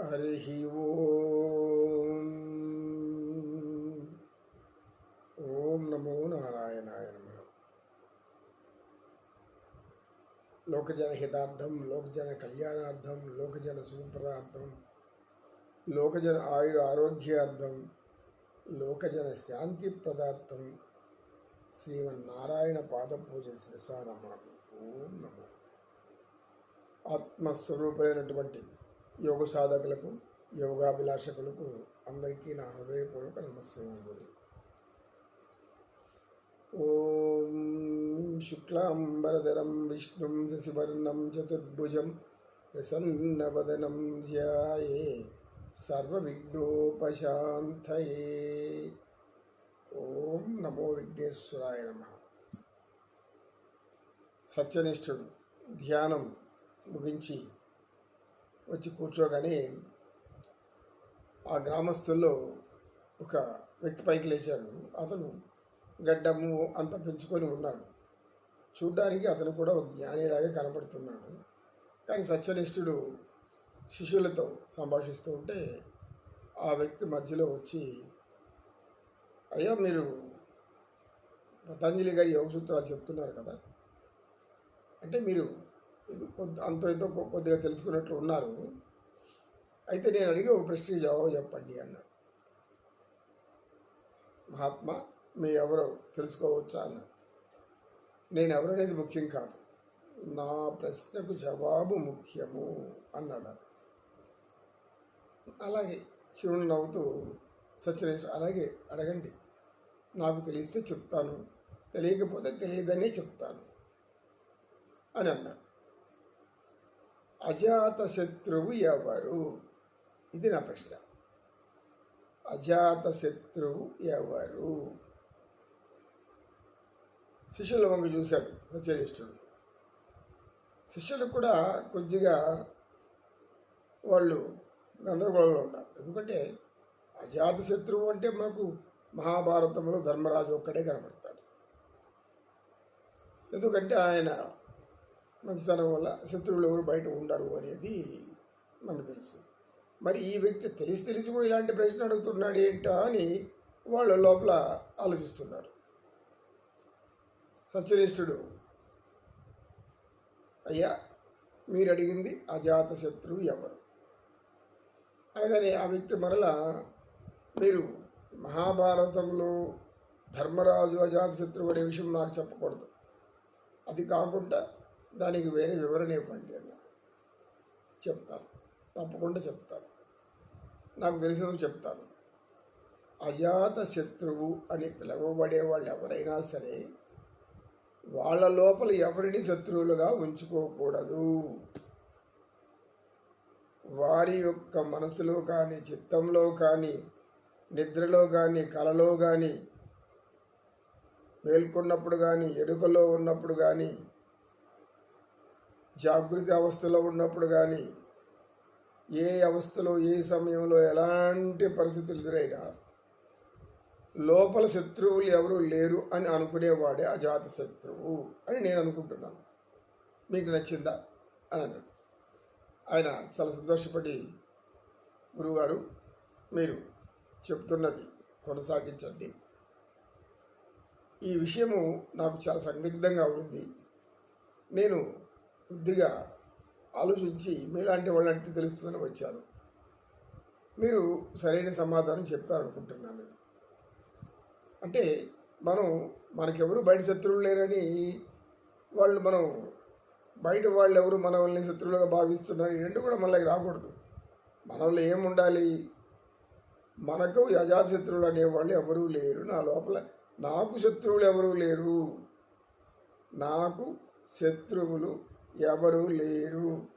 हरिः ఓం ఓం నమో నారాయణాయ నమ లోకజన హితార్థం లోకజన కళ్యాణార్థం లోకజన సుప్రదార్థం లోకజన ఆయుర ఆరోగ్యార్థం లోకజన శాంతి ప్రదార్థం శ్రీమన్నారాయణ పాద పూజ శిరసా నమామి ఓం నమో ఆత్మస్వరూపమైనటువంటి యోగ సాధకులకు యోగాభిలాషకులకు అందరికీ నా హృదయపూర్వక నమస్కారాలు ఓం శుక్లాంబరధరం విష్ణుం శశివర్ణం చతుర్భుజం ప్రసన్నవదనం ధ్యాయే సర్వవిఘ్నోపశాంతయే ఓం నమో విఘ్నేశ్వరాయ నమ సత్యనిష్ఠుడు ధ్యానం ముగించి వచ్చి కూర్చోగానే ఆ గ్రామస్తుల్లో ఒక వ్యక్తి పైకి లేచాడు. అతను గడ్డము అంత పెంచుకొని ఉన్నాడు. చూడ్డానికి అతను కూడా ఒక జ్ఞానిలాగే కనబడుతున్నాడు కానీ సత్యనిష్ఠుడు శిష్యులతో సంభాషిస్తూ ఉంటే ఆ వ్యక్తి మధ్యలో వచ్చి అయ్యా మీరు పతంజలి గారి యోగ సూత్రాలు చెప్తున్నారు కదా? అంటే మీరు అంత ఎంతో కొ- కొద్దిగా తెలుసుకున్నట్లు ఉన్నారు. అయితే నేను అడిగి ఒక ప్రశ్న జవాబు చెప్పండి అన్నాడు మహాత్మా మీ ఎవరో తెలుసుకోవచ్చా అన్నాడు నేను ఎవరనేది ముఖ్యం కాదు. నా ప్రశ్నకు జవాబు ముఖ్యము అన్నాడు అలాగే శివుడు నవ్వుతూ సత్యనేష్ అలాగే అడగండి. నాకు తెలిస్తే చెప్తాను. తెలియకపోతే తెలియదనే చెప్తాను. అని అన్నాడు. అజాత శత్రువు ఎవరు? ఇది నా ప్రశ్న. అజాత శత్రువు ఎవరు? శిష్యుల వంక చూశాడు సత్యనిష్ఠుడు శిష్యులు కూడా కొద్దిగా వాళ్ళు గందరగోళంలో ఉన్నారు. ఎందుకంటే అజాత శత్రువు అంటే మనకు మహాభారతంలో ధర్మరాజు ఒక్కడే కనబడతాడు ఎందుకంటే ఆయన మంచితనం వల్ల శత్రువులు ఎవరు బయట ఉండరు అనేది మనకు తెలుసు. మరి ఈ వ్యక్తి తెలిసి తెలిసి కూడా ఇలాంటి ప్రశ్న అడుగుతున్నాడు ఏంటా అని వాళ్ళు లోపల ఆలోచిస్తున్నారు. సత్యనిష్ఠుడు అయ్యా మీరు అడిగింది అజాత శత్రువు ఎవరు? అనగానే ఆ వ్యక్తి మరలా మీరు మహాభారతంలో ధర్మరాజు అజాత శత్రువు అనే విషయం నాకు చెప్పకూడదు. అది కాకుండా దానికి వేరే వివరణ ఇవ్వండి అన్నాడు చెప్తాను. తప్పకుండా చెప్తాను. నాకు తెలిసినది చెప్తాను. అజాత శత్రువు అని పిలువబడే వాళ్ళు ఎవరైనా సరే వాళ్ళ లోపల ఎవరిని శత్రువులుగా ఉంచుకోకూడదు. వారి యొక్క మనసులో కానీ చిత్తంలో కానీ నిద్రలో కానీ కలలో కానీ మేల్కొన్నప్పుడు కానీ ఎరుకలో ఉన్నప్పుడు కానీ జాగృతి అవస్థలో ఉన్నప్పుడు కానీ ఏ అవస్థలో ఏ సమయంలో ఎలాంటి పరిస్థితులు ఎదురైనా లోపల శత్రువులు ఎవరు లేరు అని అనుకునేవాడే అజాత శత్రువు అని నేను అనుకుంటున్నాను. మీకు నచ్చిందా? అని అన్నాడు. ఆయన చాలా సంతోషపడి గురువుగారు మీరు చెప్తున్నది కొనసాగించండి. ఈ విషయము నాకు చాలా సందిగ్ధంగా ఉంది. నేను కొద్దిగా ఆలోచించి మీలాంటి వాళ్ళంటే తెలుస్తుందని వచ్చాను మీరు సరైన సమాధానం చెప్పారనుకుంటున్నాను నేను. అంటే మనం మనకెవరు బయట శత్రువులు లేరని వాళ్ళు మనం బయట వాళ్ళు ఎవరు మనల్ని శత్రువులుగా భావిస్తున్నారు రెండు కూడా మనకి రాకూడదు. మనలో ఏముండాలి? మనకు యజాత శత్రువులు అనేవాళ్ళు ఎవరూ లేరు. నా లోపల నాకు శత్రువులు ఎవరూ లేరు. నాకు శత్రువులు ఎవరూ లేరు.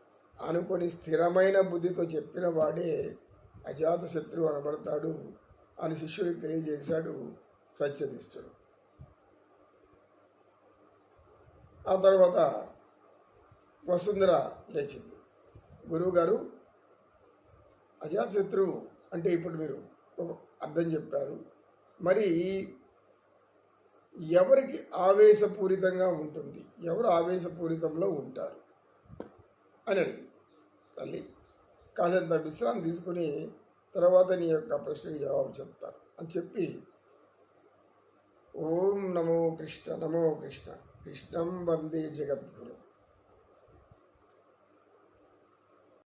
అనుకొని స్థిరమైన బుద్ధితో చెప్పిన వాడే అజాత శత్రువు అనబడతాడు అని శిష్యుడికి తెలియజేశాడు సత్యనిష్ఠుడు. ఆ తర్వాత వసుంధర లేచింది. గురువుగారు అజాతశత్రువు అంటే ఇప్పుడు మీరు ఒక అర్థం చెప్పారు. మరి ఎవరికి ఆవేశపూరితంగా ఉంటుంది? ఎవరు ఆవేశపూరితంలో ఉంటారు? అని అడిగి తల్లి కాసేంత విశ్రాంతి తీసుకుని తర్వాత నీ యొక్క ప్రశ్నకి జవాబు చెప్తాను అని చెప్పి ఓం నమో కృష్ణ నమో కృష్ణ కృష్ణం వందే జగద్గురు.